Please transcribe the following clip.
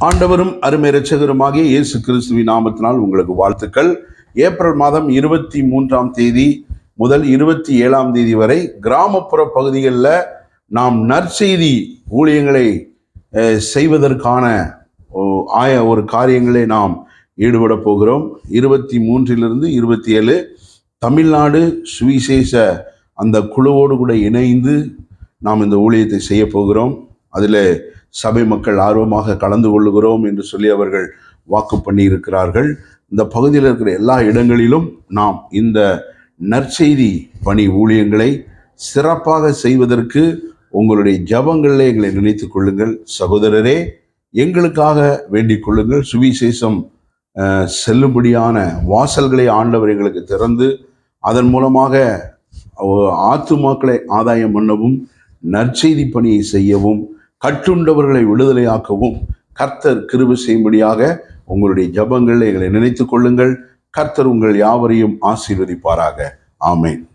ஆண்டவரும் அருமை இரட்சகருமாகிய இயேசு கிறிஸ்துவின் நாமத்தினால் உங்களுக்கு வாழ்த்துக்கள். ஏப்ரல் மாதம் இருபத்தி மூன்றாம் தேதி முதல் இருபத்தி ஏழாம் தேதி வரை கிராமப்புற பகுதிகளில் நாம் நற்செய்தி ஊழியங்களை செய்வதற்கான ஓ, ஆய ஒரு காரியங்களை நாம் ஈடுபட போகிறோம். இருபத்தி மூன்றிலிருந்து இருபத்தி ஏழு தமிழ்நாடு சுவிசேஷ அந்த குழுவோடு கூட இணைந்து நாம் இந்த ஊழியத்தை செய்ய போகிறோம். அதில் சபை மக்கள் ஆர்வமாக கலந்து கொள்ளுகிறோம் என்று சொல்லி அவர்கள் வாக்கு பண்ணி இருக்கிறார்கள் இந்த பகுதியில் இருக்கிற எல்லா இடங்களிலும் நாம் இந்த நற்செய்தி பணி ஊழியங்களை சிறப்பாக செய்வதற்கு உங்களுடைய ஜபங்களில் எங்களை நினைத்து கொள்ளுங்கள். சகோதரரே எங்களுக்காக வேண்டிக் கொள்ளுங்கள். சுவிசேஷம் செல்லும்படியான வாசல்களை ஆண்டவர் எங்களுக்கு திறந்து அதன் மூலமாக ஆத்துமாக்களை ஆதாயம் பண்ணவும் நற்செய்தி பணியை செய்யவும் கட்டுண்டவர்களை விடுதலையாக்கவும் கர்த்தர் கிருபை செய்யும்படியாக உங்களுடைய ஜபங்களில் எங்களை நினைத்துக் கொள்ளுங்கள். கர்த்தர் உங்கள் யாவரையும் ஆசீர்வதிப்பாராக. ஆமேன்.